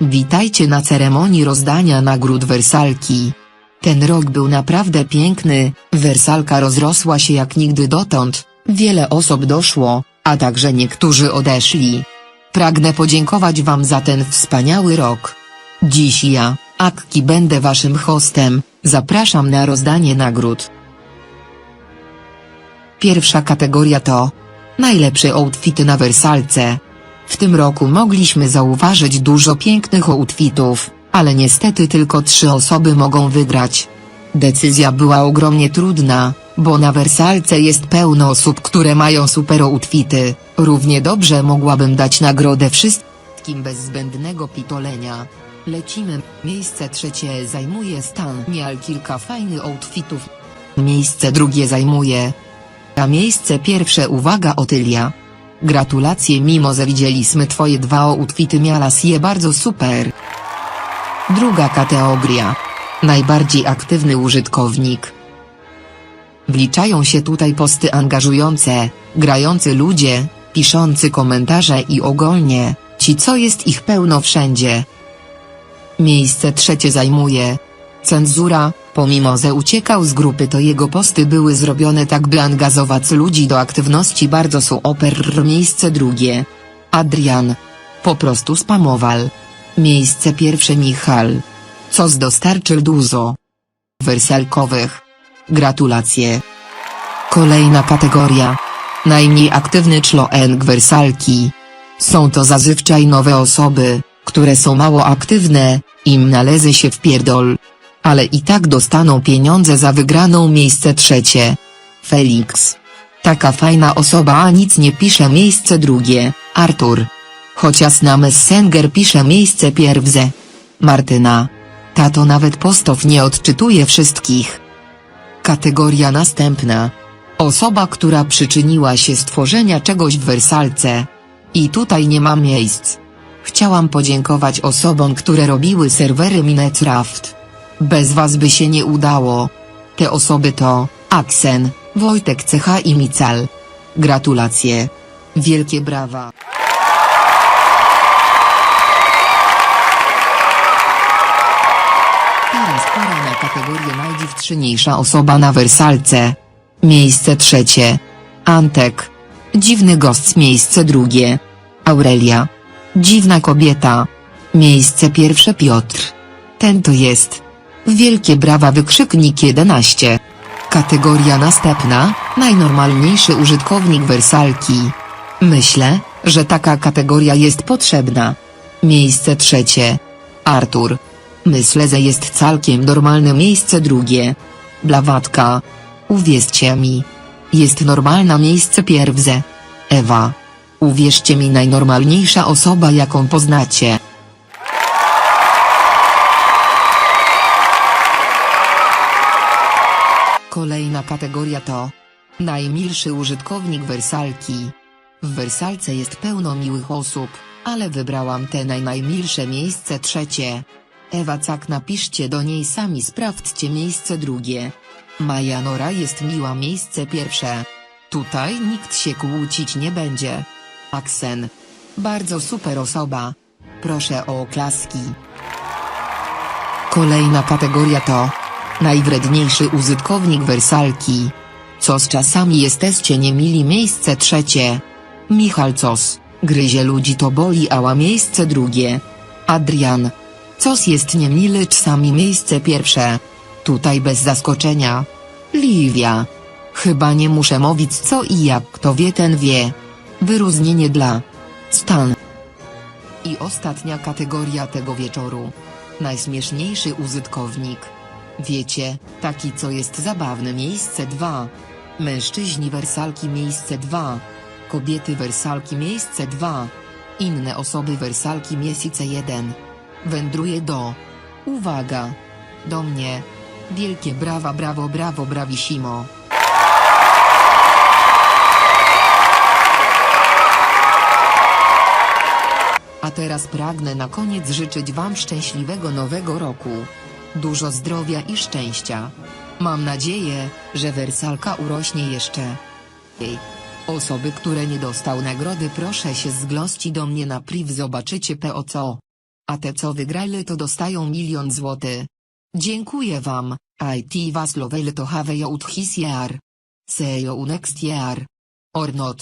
Witajcie na ceremonii rozdania nagród Wersalki. Ten rok był naprawdę piękny, Wersalka rozrosła się jak nigdy dotąd, wiele osób doszło, a także niektórzy odeszli. Pragnę podziękować Wam za ten wspaniały rok. Dziś ja, Akki będę Waszym hostem, zapraszam na rozdanie nagród. Pierwsza kategoria to Najlepsze outfity na Wersalce. W tym roku mogliśmy zauważyć dużo pięknych outfitów, ale niestety tylko trzy osoby mogą wygrać. Decyzja była ogromnie trudna, bo na Wersalce jest pełno osób, które mają super outfity. Równie dobrze mogłabym dać nagrodę wszystkim bez zbędnego pitolenia. Lecimy. Miejsce trzecie zajmuje Stan. Miał kilka fajnych outfitów. Miejsce drugie zajmuje. A miejsce pierwsze uwaga Otylia. Gratulacje mimo że widzieliśmy twoje dwa outfity mialas je bardzo super. Druga kategoria. Najbardziej aktywny użytkownik. Wliczają się tutaj posty angażujące, grający ludzie, piszący komentarze i ogólnie, ci co jest ich pełno wszędzie. Miejsce trzecie zajmuje. Cenzura, pomimo że uciekał z grupy to jego posty były zrobione tak by angażować ludzi do aktywności bardzo super. Miejsce drugie. Adrian. Po prostu spamował. Miejsce pierwsze Michal. Cos dostarczył dużo. Werselkowych. Gratulacje. Kolejna kategoria. Najmniej aktywny członek wersalki. Są to zazwyczaj nowe osoby, które są mało aktywne, im należy się w pierdol. Ale i tak dostaną pieniądze za wygraną miejsce trzecie. Felix. Taka fajna osoba a nic nie pisze miejsce drugie, Artur. Chociaż na Messenger pisze miejsce pierwsze. Martyna. Tato nawet postów nie odczytuje wszystkich. Kategoria następna. Osoba, która przyczyniła się stworzenia czegoś w Wersalce. I tutaj nie ma miejsc. Chciałam podziękować osobom, które robiły serwery Minecraft. Bez was by się nie udało. Te osoby to Aksen, Wojtek CH i Mical. Gratulacje. Wielkie brawa. Teraz pora na kategorię najdziwniejsza osoba na wersalce. Miejsce trzecie. Antek. Dziwny gość miejsce drugie. Aurelia. Dziwna kobieta. Miejsce pierwsze Piotr. Ten to jest. Wielkie brawa wykrzyknik 11. Kategoria następna, najnormalniejszy użytkownik wersalki. Myślę, że taka kategoria jest potrzebna. Miejsce trzecie. Artur. Myślę, że jest całkiem normalne miejsce drugie. Blawatka. Uwierzcie mi. Jest normalna miejsce pierwsze. Ewa. Uwierzcie mi najnormalniejsza osoba jaką poznacie. Kolejna kategoria to Najmilszy użytkownik wersalki. W wersalce jest pełno miłych osób, ale wybrałam te naj najmilsze miejsce trzecie. Ewa Cak napiszcie do niej sami sprawdźcie miejsce drugie. Maja Nora jest miła miejsce pierwsze. Tutaj nikt się kłócić nie będzie. Aksen. Bardzo super osoba. Proszę o oklaski. Kolejna kategoria to Najwredniejszy użytkownik wersalki. Cos czasami jesteście niemili miejsce trzecie. Michal Cos, gryzie ludzi to boli ała miejsce drugie. Adrian. Cos jest niemily czasami miejsce pierwsze. Tutaj bez zaskoczenia. Livia. Chyba nie muszę mówić co i jak kto wie ten wie. Wyróżnienie dla Stan. I ostatnia kategoria tego wieczoru. Najśmieszniejszy użytkownik. Wiecie, taki co jest zabawne miejsce 2. Mężczyźni wersalki miejsce 2. Kobiety wersalki miejsce 2. Inne osoby wersalki miejsce 1. Wędruje do. Uwaga! Do mnie. Wielkie brawa brawo brawo bravissimo. A teraz pragnę na koniec życzyć Wam szczęśliwego nowego roku. Dużo zdrowia i szczęścia. Mam nadzieję, że wersalka urośnie jeszcze. Ej. Osoby, które nie dostał nagrody proszę się zgłościć do mnie na priv zobaczycie po co. A te co wygrali to dostają milion złoty. Dziękuję wam, IT was lovely to have you out his year. See you next year. Or not.